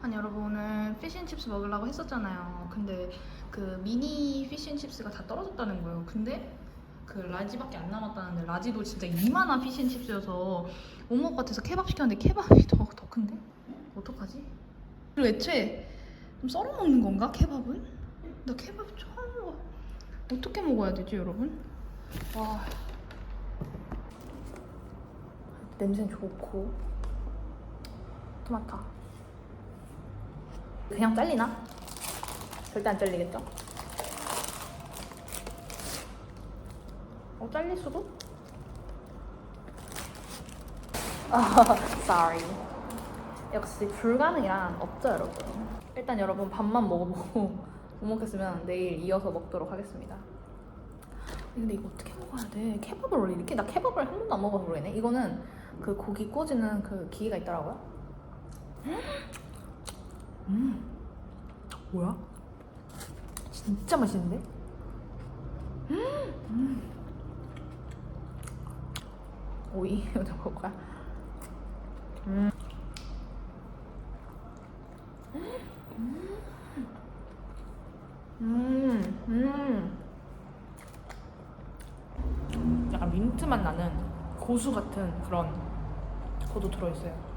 아니 여러분 오늘 피쉬앤칩스 먹으려고 했었잖아요. 근데 그 미니 피쉬앤칩스가 다 떨어졌다는 거예요. 근데 그 라지밖에 안 남았다는데 라지도 진짜 이만한 피쉬앤칩스여서 것 같아서 케밥 시켰는데 케밥이 더, 더 큰데? 어떡하지? 그리고 애초에 좀 썰어 먹는 건가 케밥은? 나 케밥 처음 먹어. 어떻게 먹어야 되지 여러분? 와 냄새 좋고 토마토 그냥 잘리나? 절대 안 잘리겠죠? 어 잘릴 수도? 아, sorry. 역시 불가능이란 없죠, 여러분. 일단 여러분 밥만 먹어보고 못 먹겠으면 내일 이어서 먹도록 하겠습니다. 근데 이거 어떻게 먹어야 돼? 케밥을 원래 이렇게 나 케밥을 한 번도 안 먹어서 모르겠네. 이거는 그 고기 구워지는 그 기계가 있더라고요. 음, 뭐야? 진짜 맛있는데? 음, 음. 오이 이거 먹을 거야. 음. 음, 음. 약간 민트 맛 나는 고수 같은 그런 것도 들어있어요.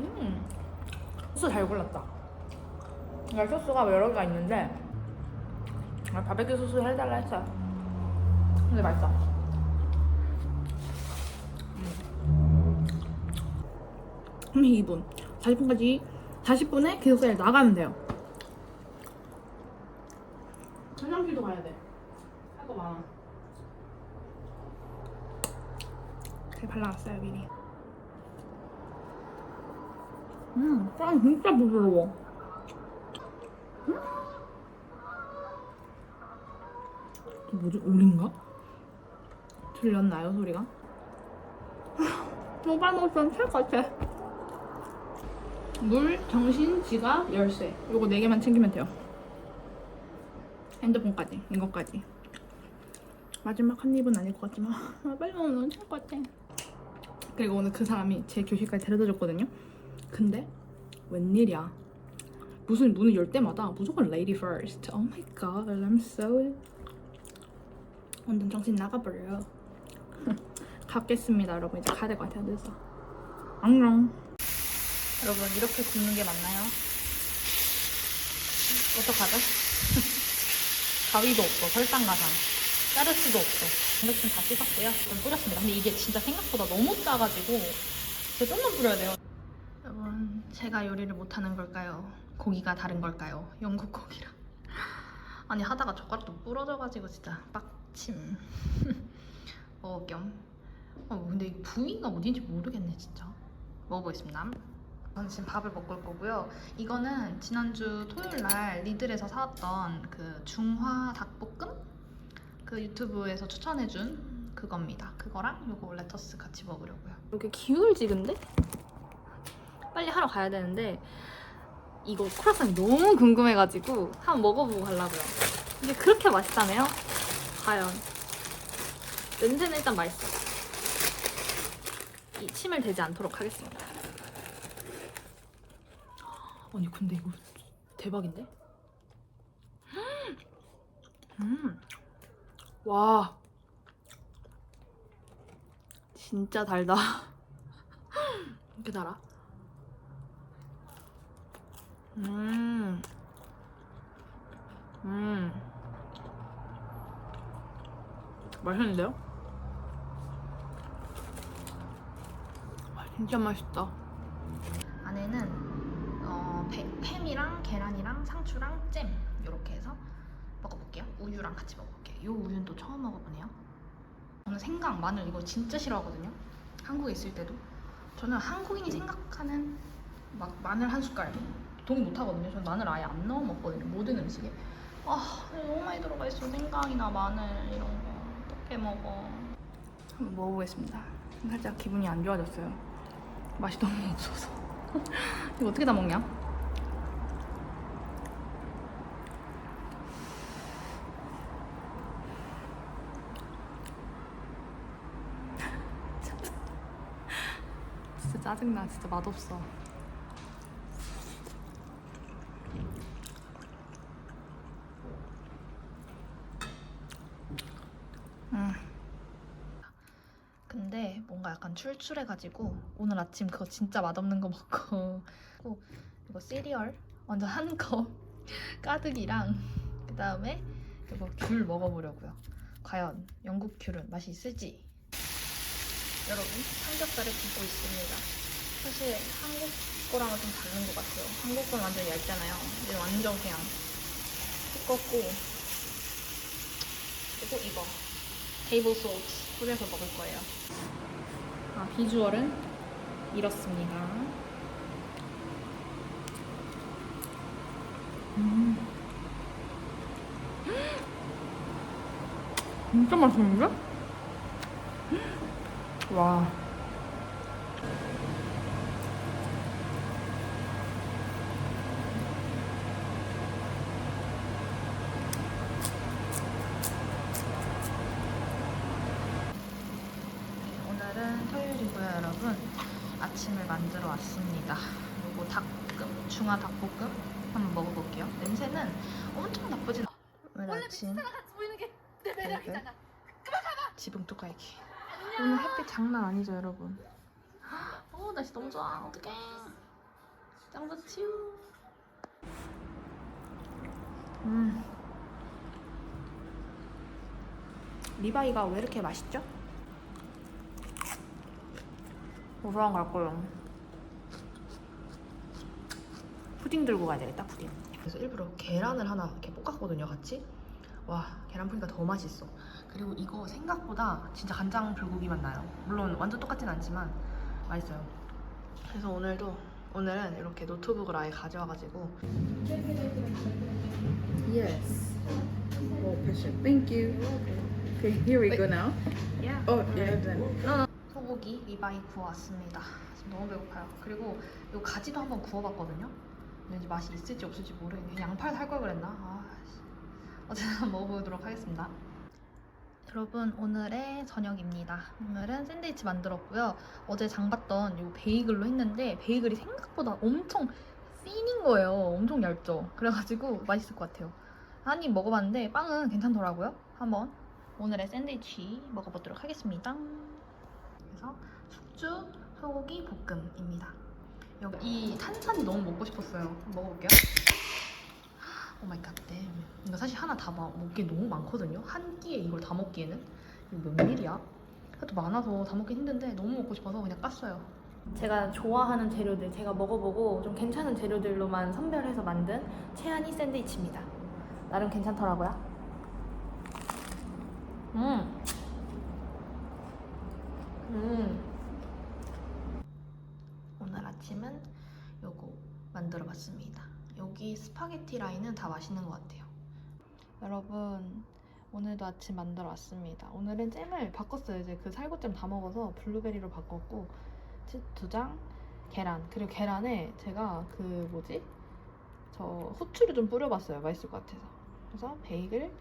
음, 소스 잘 골랐다. 그러니까 소스가 여러 개가 있는데 아, 바베큐 소스 해달라 했어요. 근데 맛있어. 음, 2분. 40분까지 40분에 계속 나가면 돼요. 화장실도 가야 돼. 할 거 많아. 잘 발라놨어요 미리. 음, 빵 진짜 부드러워. 음. 뭐지? 오리인가? 들렸나요 소리가? 빨리 먹었으면 찰것 같아. 물, 정신, 지갑, 열쇠. 요거 네 개만 챙기면 돼요. 핸드폰까지, 이거까지. 마지막 한 입은 아닐 것 같지만 아, 빨리 먹으면 찰것 같아. 그리고 오늘 그 사람이 제 교실까지 데려다 줬거든요. 근데 웬일이야. 무슨 문을 열 때마다 무조건 lady first. Oh my god, I'm so 완전 정신 나가버려요. 갖겠습니다, 여러분. 이제 가야 될 것 같아요. 늦어. 안녕. 여러분 이렇게 굽는 게 맞나요? 어떡하죠? 가위도 없고 설탕 가상 자를 수도 없고 단백질 다 씻었고요 좀 뿌렸습니다 근데 이게 진짜 생각보다 너무 짜가지고 제가 좀만 뿌려야 돼요 제가 요리를 못하는 걸까요? 고기가 다른 걸까요? 영국 고기랑 아니 하다가 젓가락도 부러져가지고 진짜 빡침 먹을 겸 어, 근데 이 부위가 어딘지 모르겠네 진짜 먹어보겠습니다 저는 지금 밥을 먹을 거고요. 이거는 지난주 토요일 날 리들에서 사왔던 그 중화 닭볶음 그 유튜브에서 추천해준 그겁니다. 그거랑 요거 레터스 같이 먹으려고요. 이렇게 기울지근데? 빨리 하러 가야 되는데 이거 크라상이 너무 궁금해가지고 한번 먹어보고 가려고요. 이게 그렇게 맛있다네요? 과연 냄새는 일단 맛있어. 이 침을 대지 않도록 하겠습니다. 아니 근데 이거 대박인데? 음. 와. 진짜 달다. 이렇게 달아? 음. 음. 맛있는데요? 와, 진짜 맛있다. 안에는 어, 배- 햄이랑 계란이랑 상추랑 잼 이렇게 해서 먹어볼게요. 우유랑 같이 먹어볼게요. 이 우유는 또 처음 먹어보네요. 저는 생강, 마늘 이거 진짜 싫어하거든요. 한국에 있을 때도. 저는 한국인이 생각하는 막 마늘 한 숟갈 동의 못 하거든요. 저는 마늘 아예 안 넣어 먹거든요. 모든 음식에. 아 너무 많이 들어가 있어. 생강이나 마늘 이런 거 어떻게 먹어? 한번 먹어보겠습니다. 살짝 기분이 안 좋아졌어요. 맛이 너무 없어서. 이거 어떻게 다 먹냐? 짜증나 진짜 맛없어. 음. 근데 뭔가 약간 출출해가지고 오늘 아침 그거 진짜 맛없는 거 먹고 또 이거 시리얼 완전 한 컵 가득이랑 그 다음에 이거 귤 먹어보려고요. 과연 영국 귤은 맛이 있을지. 여러분 삼겹살을 굽고 있습니다. 사실 한국 거랑은 좀 다른 것 같아요. 한국 건 완전 얇잖아요. 이제 완전 그냥 두껍고 그리고 이거 테이블 소스 뿌려서 먹을 거예요. 아 비주얼은 이렇습니다. 음. 진짜 맛있는데? 와. 오늘은 토요일이고요, 여러분. 아침을 만들어 왔습니다. 요거 닭볶음, 중화 닭볶음 한번 먹어볼게요. 냄새는 엄청 나쁘진 않아요. 오늘 아침 같이 보이는 게내 매력이잖아. 지붕 뚜까기. 오늘 햇빛 장난 아니죠, 여러분? 어, 날씨 너무 좋아. 어떡해. 짱 좋지요. 음. 리바이가 왜 이렇게 맛있죠? 오브랑 갈 거예요. 푸딩 들고 가야 되겠다, 푸딩. 그래서 일부러 계란을 하나 이렇게 볶았거든요, 같이. 와, 계란 푸니까 더 맛있어. 그리고 이거 생각보다 진짜 간장 불고기 맛 나요. 물론 완전 똑같진 않지만 맛있어요. 그래서 오늘도 오늘은 이렇게 노트북을 아예 가져와가지고 Yes. Pressure. Thank you. Okay, here we go now. yeah. Oh, yeah, done. 소고기 리바이 구워왔습니다. 너무 배고파요. 그리고 이 가지도 한번 구워봤거든요. 이제 맛이 있을지 없을지 모르겠네. 양파를 살 걸 그랬나? 아, 씨. 어쨌든 먹어보도록 하겠습니다. 여러분 오늘의 저녁입니다. 오늘은 샌드위치 만들었고요. 어제 장 봤던 이 베이글로 했는데 베이글이 생각보다 엄청 씬인 거예요. 엄청 얇죠. 그래가지고 맛있을 것 같아요. 한 입 먹어봤는데 빵은 괜찮더라고요. 한번 오늘의 샌드위치 먹어보도록 하겠습니다. 그래서 숙주 소고기 볶음입니다. 여기 이 탄산이 너무 먹고 싶었어요. 먹어볼게요. 오 마이 갓 댐. 이거 사실 하나 다 마- 먹기 너무 많거든요. 한 끼에 이걸 다 먹기에는 이거 몇 밀이야? 그것도 많아서 다 먹기 힘든데 너무 먹고 싶어서 그냥 깠어요. 제가 좋아하는 재료들, 제가 먹어보고 좀 괜찮은 재료들로만 선별해서 만든 채안이 샌드위치입니다. 나름 괜찮더라고요. 음. 음. 오늘 아침은 요거 만들어 봤습니다. 여기 스파게티 라인은 다 맛있는 것 같아요. 여러분, 오늘도 아침 만들어 왔습니다. 오늘은 잼을 바꿨어요. 이제 그 살구잼 다 먹어서 블루베리로 바꿨고, 두 장, 계란. 그리고 계란에 제가 그 뭐지? 저 후추를 좀 뿌려봤어요. 맛있을 것 같아서. 그래서 베이글,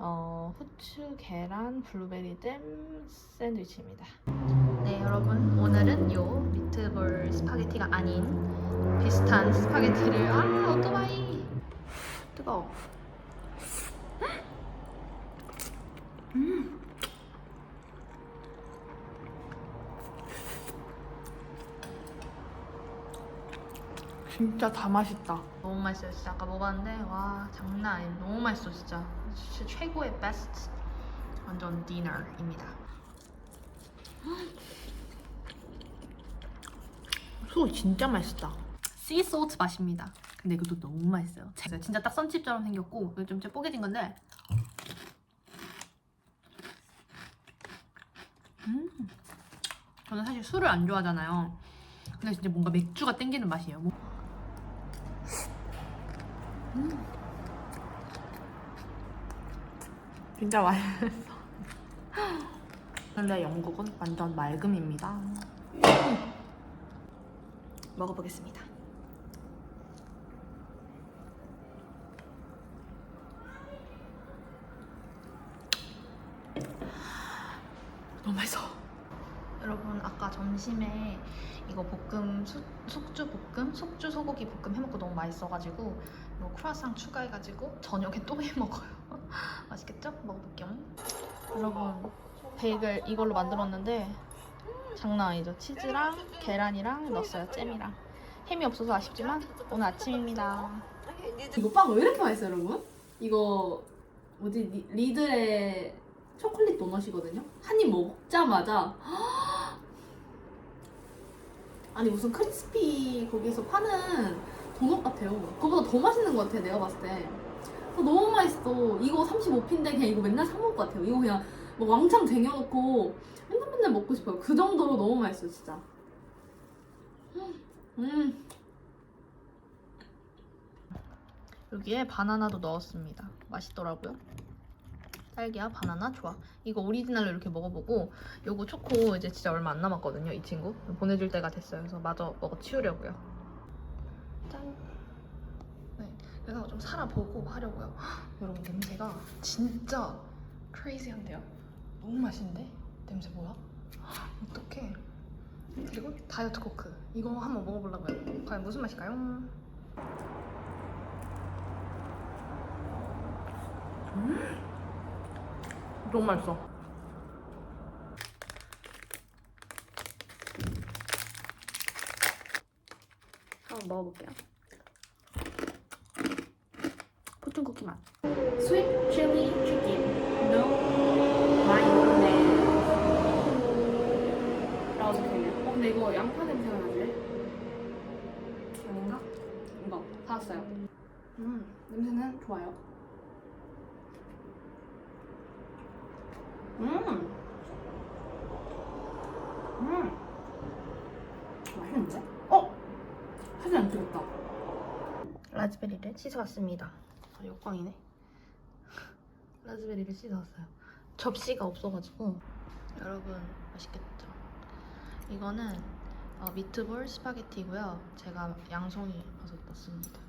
어, 후추, 계란, 블루베리 잼 샌드위치입니다. 네, 여러분. 오늘은 요 미트볼 스파게티가 아닌 비슷한 스파게티를 아, 오토바이. 뜨거워. 음. 진짜 다 맛있다. 너무 맛있어요. 진짜 아까 먹어봤는데 와 장난 아니에요. 너무 맛있어 진짜. 진짜 최고의 베스트 완전 디너입니다. 소 진짜 맛있다. 씨소스 맛입니다. 근데 이것도 너무 맛있어요. 제가 진짜 딱 선칩처럼 생겼고 이거 좀 뽀개진 건데. 음. 저는 사실 술을 안 좋아하잖아요. 근데 진짜 뭔가 맥주가 땡기는 맛이에요. 뭐- 음. 진짜 맛있어. 근데 영국은 완전 맑음입니다. 먹어보겠습니다. 너무 맛있어. 여러분 아까 점심에 이거 볶음 수, 숙주 볶음 속주 소고기 볶음 해먹고 너무 맛있어가지고 이거 크루아상 추가해가지고 저녁에 또 해먹어요 맛있겠죠? 먹어볼게요 여러분 베이글 이걸로 만들었는데 장난 아니죠 치즈랑 계란이랑 넣었어요 잼이랑 햄이 없어서 아쉽지만 오늘 아침입니다 이거 빵 왜 이렇게 맛있어요, 여러분? 이거 뭐지 리, 리들의 초콜릿 도넛이거든요. 한 입 먹자마자 아니 무슨 크리스피 거기서 파는 도넛 같아요. 그거보다 더 맛있는 것 같아 내가 봤을 때. 어, 너무 맛있어. 이거 35p인데 그냥 이거 맨날 사 먹을 것 같아요. 이거 그냥 뭐 왕창 쟁여놓고 맨날 맨날 먹고 싶어요. 그 정도로 너무 맛있어요, 진짜. 음. 여기에 바나나도 넣었습니다. 맛있더라고요. 딸기야 바나나 좋아. 이거 오리지널로 이렇게 먹어보고 요거 초코 이제 진짜 얼마 안 남았거든요. 이 친구 보내줄 때가 됐어요. 그래서 마저 먹어 치우려고요. 짠. 네, 그래서 좀 살아보고 하려고요. 헉, 여러분 냄새가 진짜 크레이지한데요. 너무 맛있는데 냄새 뭐야? 헉, 어떡해. 그리고 다이어트 코크 이거 한번 먹어보려고요. 과연 무슨 맛일까요? 너무 맛있어. 한번 먹어볼게요. 포춘 쿠키 맛. Sweet chili chicken, no mayonnaise. 라고 적혀있네요. 어, 근데 이거 양파 냄새가 나지? 아닌가? 이거 사왔어요. 음, 냄새는 좋아요. 음. 음. 맛있는데? 어? 사진 안 찍었다. 라즈베리를 씻어왔습니다. 아, 역광이네. 라즈베리를 씻어왔어요. 접시가 없어가지고. 여러분, 맛있겠죠? 이거는 어, 미트볼 스파게티고요. 제가 양송이 와서 넣습니다.